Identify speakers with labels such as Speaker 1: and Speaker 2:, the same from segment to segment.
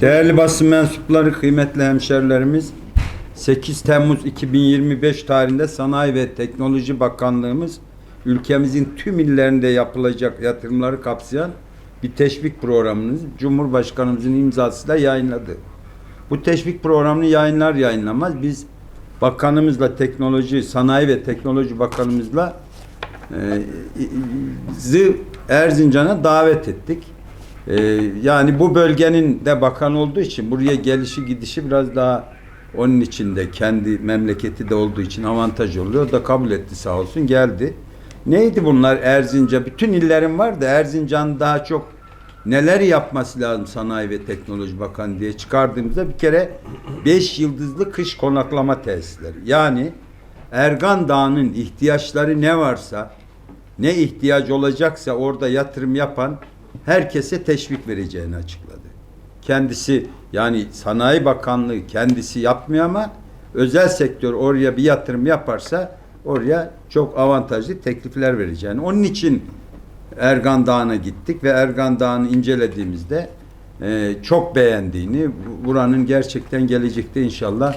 Speaker 1: Değerli basın mensupları, kıymetli hemşerilerimiz, 8 Temmuz 2025 tarihinde Sanayi ve Teknoloji Bakanlığımız ülkemizin tüm illerinde yapılacak yatırımları kapsayan bir teşvik programını Cumhurbaşkanımızın imzasıyla yayınladı. Bu teşvik programını yayınlar yayınlamaz biz bakanımızla teknoloji, sanayi ve teknoloji bakanımızla e, Erzincan'a davet ettik. E, yani bu bölgenin de bakan olduğu için buraya gelişi gidişi biraz daha onun için de kendi memleketi de olduğu için avantaj oluyor. O da kabul etti sağ olsun geldi. Neydi bunlar Erzincan? Bütün illerin var da Erzincan daha çok neler yapması lazım Sanayi ve Teknoloji Bakanı diye çıkardığımızda bir kere 5 yıldızlı kış konaklama tesisleri. Yani Ergan Dağı'nın ihtiyaçları ne varsa ne ihtiyaç olacaksa orada yatırım yapan herkese teşvik vereceğini açıkladı. Kendisi yani Sanayi Bakanlığı kendisi yapmıyor ama özel sektör oraya bir yatırım yaparsa oraya çok avantajlı teklifler vereceğini. Onun için Ergan Dağı'na gittik ve Ergan Dağı'nı incelediğimizde e, çok beğendiğini, bu- buranın gerçekten gelecekte inşallah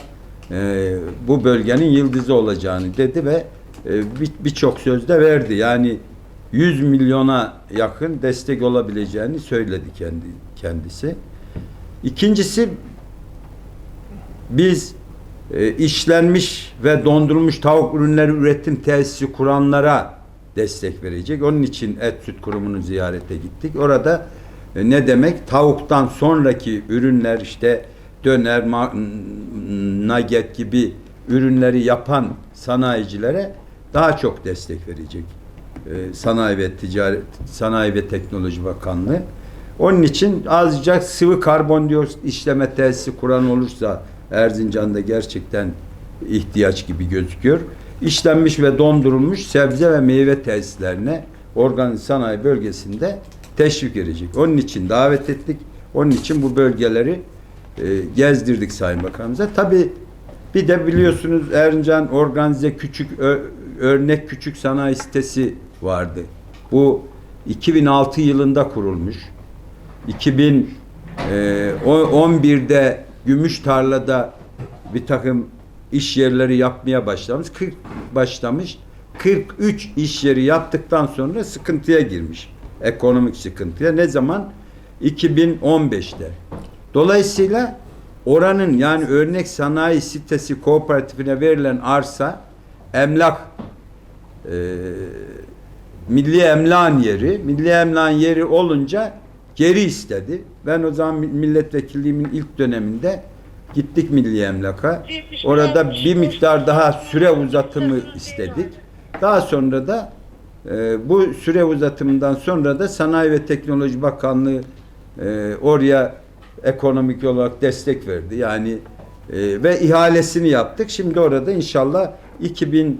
Speaker 1: e, bu bölgenin yıldızı olacağını dedi ve e, bir- birçok sözde verdi. Yani 100 milyona yakın destek olabileceğini söyledi kendi kendisi. İkincisi biz e, işlenmiş ve dondurulmuş tavuk ürünleri üretim tesisi kuranlara destek verecek. Onun için Et Süt Kurumu'nu ziyarete gittik. Orada e, ne demek? Tavuktan sonraki ürünler işte döner, nugget gibi ürünleri yapan sanayicilere daha çok destek verecek. E, Sanayi ve Ticaret Sanayi ve Teknoloji Bakanlığı. Onun için azıcık sıvı karbondioksit işleme tesisi kuran olursa Erzincan'da gerçekten ihtiyaç gibi gözüküyor. İşlenmiş ve dondurulmuş sebze ve meyve tesislerine organik sanayi bölgesinde teşvik edecek. Onun için davet ettik. Onun için bu bölgeleri e, gezdirdik Sayın Bakanımıza. Tabii bir de biliyorsunuz Erzincan organize küçük örnek küçük sanayi sitesi vardı. Bu 2006 yılında kurulmuş. 2011'de Gümüş Tarla'da bir takım iş yerleri yapmaya başlamış. 40 başlamış. 43 iş yeri yaptıktan sonra sıkıntıya girmiş. Ekonomik sıkıntıya. Ne zaman? 2015'te. Dolayısıyla oranın yani örnek sanayi sitesi kooperatifine verilen arsa emlak e, milli emlakın yeri, milli emlakın yeri olunca geri istedi. Ben o zaman mi- milletvekilliğimin ilk döneminde gittik milli emlaka. Orada bir miktar daha süre uzatımı istedik. Daha sonra da e, bu süre uzatımından sonra da Sanayi ve Teknoloji Bakanlığı e, oraya ekonomik olarak destek verdi. Yani e, ve ihalesini yaptık. Şimdi orada inşallah 2000 e, y-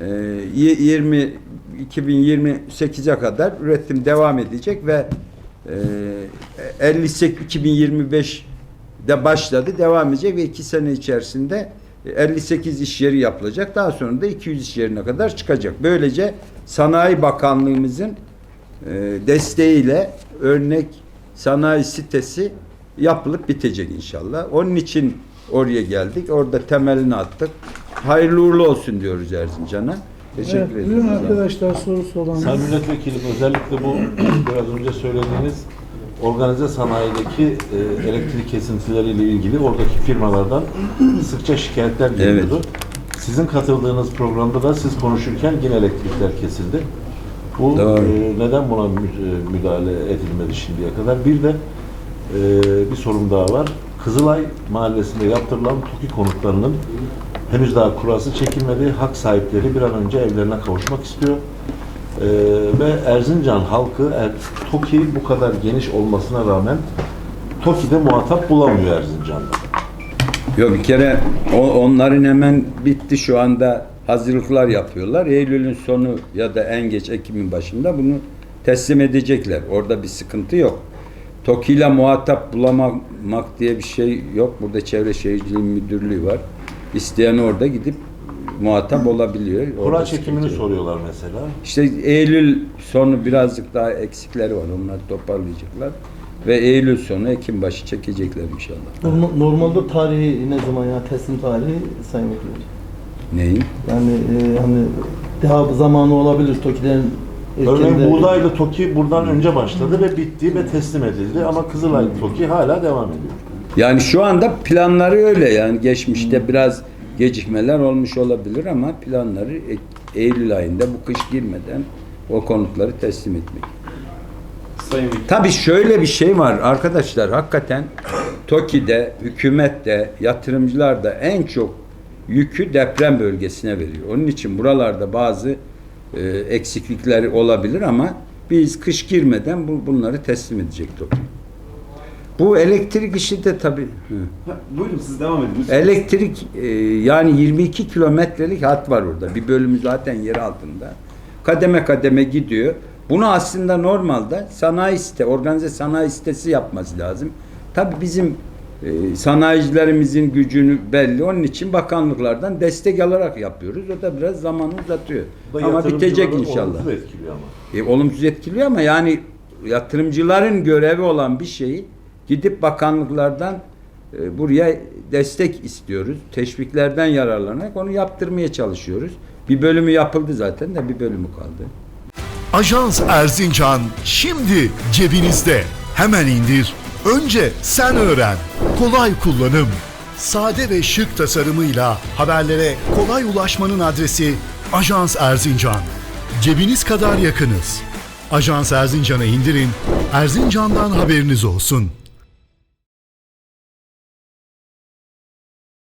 Speaker 1: 20 2028'e kadar üretim devam edecek ve e, 58 2025'de başladı, devam edecek ve iki sene içerisinde 58 iş yeri yapılacak. Daha sonra da 200 iş yerine kadar çıkacak. Böylece Sanayi Bakanlığımızın e, desteğiyle örnek sanayi sitesi yapılıp bitecek inşallah. Onun için oraya geldik. Orada temelini attık. Hayırlı uğurlu olsun diyoruz Erzincan'a. Teşekkür
Speaker 2: Evet,
Speaker 1: ederim.
Speaker 2: buyurun arkadaşlar sorusu olan.
Speaker 3: Sayın Milletvekilim özellikle bu biraz önce söylediğiniz organize sanayideki e, elektrik kesintileriyle ilgili oradaki firmalardan sıkça şikayetler geliyordu. Sizin katıldığınız programda da siz konuşurken yine elektrikler kesildi. Bu
Speaker 1: Doğru.
Speaker 3: e, neden buna e, müdahale edilmedi şimdiye kadar? Bir de e, bir sorum daha var. Kızılay Mahallesi'nde yaptırılan TOKİ konutlarının henüz daha kurası çekilmedi. Hak sahipleri bir an önce evlerine kavuşmak istiyor. Ee, ve Erzincan halkı er, TOKİ bu kadar geniş olmasına rağmen TOKİ'de muhatap bulamıyor Erzincan'da.
Speaker 1: Yok bir kere o, onların hemen bitti şu anda hazırlıklar yapıyorlar. Eylül'ün sonu ya da en geç Ekim'in başında bunu teslim edecekler. Orada bir sıkıntı yok. TOKİ ile muhatap bulamamak diye bir şey yok. Burada Çevre Şehirciliği Müdürlüğü var. İsteyen orada gidip muhatap olabiliyor.
Speaker 3: Kura
Speaker 1: Orada
Speaker 3: çekimini
Speaker 1: sıkıntı yok.
Speaker 3: soruyorlar mesela.
Speaker 1: İşte Eylül sonu birazcık daha eksikleri var. Onlar toparlayacaklar. ve Eylül sonu Ekim başı çekecekler inşallah.
Speaker 2: Normal- Normalde tarihi ne zaman ya teslim tarihi Sayın Vekilim?
Speaker 1: Neyin?
Speaker 2: Yani e, hani daha zamanı olabilir TOKİ'lerin
Speaker 3: Örneğin buğdaylı TOKİ buradan önce başladı ve bitti ve teslim edildi ama Kızılay TOKİ hala devam ediyor.
Speaker 1: Yani şu anda planları öyle yani geçmişte biraz gecikmeler olmuş olabilir ama planları E- Eylül ayında bu kış girmeden o konutları teslim etmek.
Speaker 4: Sayın.
Speaker 1: Tabii şöyle bir şey var arkadaşlar hakikaten TOKİ'de, hükümette, yatırımcılar da en çok yükü deprem bölgesine veriyor. Onun için buralarda bazı e, eksiklikleri olabilir ama biz kış girmeden bu, bunları teslim edecek TOKİ. Bu elektrik işi de tabii.
Speaker 4: Ha, Buyurun siz devam edin. lütfen.
Speaker 1: Elektrik e, yani 22 kilometrelik hat var orada. Bir bölümü zaten yer altında. Kademe kademe gidiyor. Bunu aslında normalde sanayi site, organize sanayi sitesi yapması lazım. Tabii bizim e, sanayicilerimizin gücünü belli. Onun için bakanlıklardan destek alarak yapıyoruz. O da biraz zamanı uzatıyor.
Speaker 3: Da
Speaker 1: Ama bitecek inşallah.
Speaker 3: olumsuz etkiliyor ama.
Speaker 1: E, olumsuz etkiliyor ama yani yatırımcıların görevi olan bir şeyi gidip bakanlıklardan e, buraya destek istiyoruz. Teşviklerden yararlanarak onu yaptırmaya çalışıyoruz. Bir bölümü yapıldı zaten de bir bölümü kaldı.
Speaker 5: Ajans Erzincan şimdi cebinizde. Hemen indir. Önce sen öğren. Kolay kullanım. Sade ve şık tasarımıyla haberlere kolay ulaşmanın adresi Ajans Erzincan. Cebiniz kadar yakınız. Ajans Erzincan'ı indirin. Erzincan'dan haberiniz olsun.